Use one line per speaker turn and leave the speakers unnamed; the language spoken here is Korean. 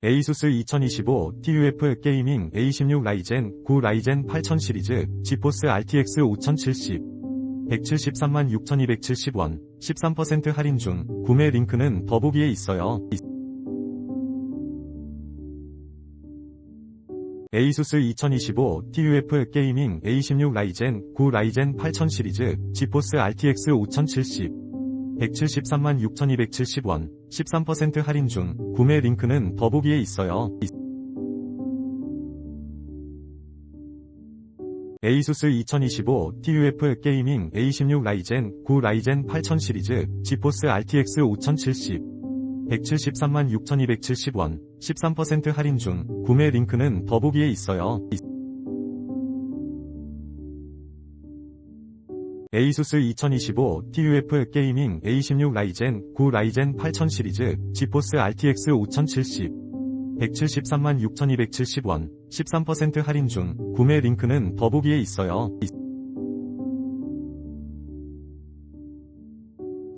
ASUS 2025 TUF 게이밍 A16 라이젠 9 라이젠 8000 시리즈 지포스 RTX 5070 173만 6270원 13% 할인 중 구매 링크는 더보기에 있어요. ASUS 2025 TUF 게이밍 A16 라이젠 9 라이젠 8000 시리즈 지포스 RTX 5070 173만 6270원 13% 할인 중 구매 링크는 더보기에 있어요. ASUS 2025 TUF 게이밍 A16 라이젠 9 라이젠 8000 시리즈 지포스 RTX 5070 173만 6270원 13% 할인 중 구매 링크는 더보기에 있어요. ASUS 2025 TUF 게이밍 A16 라이젠 9 라이젠 8000 시리즈 지포스 RTX 5070 173만 6270원 13% 할인 중 구매 링크는 더보기에 있어요.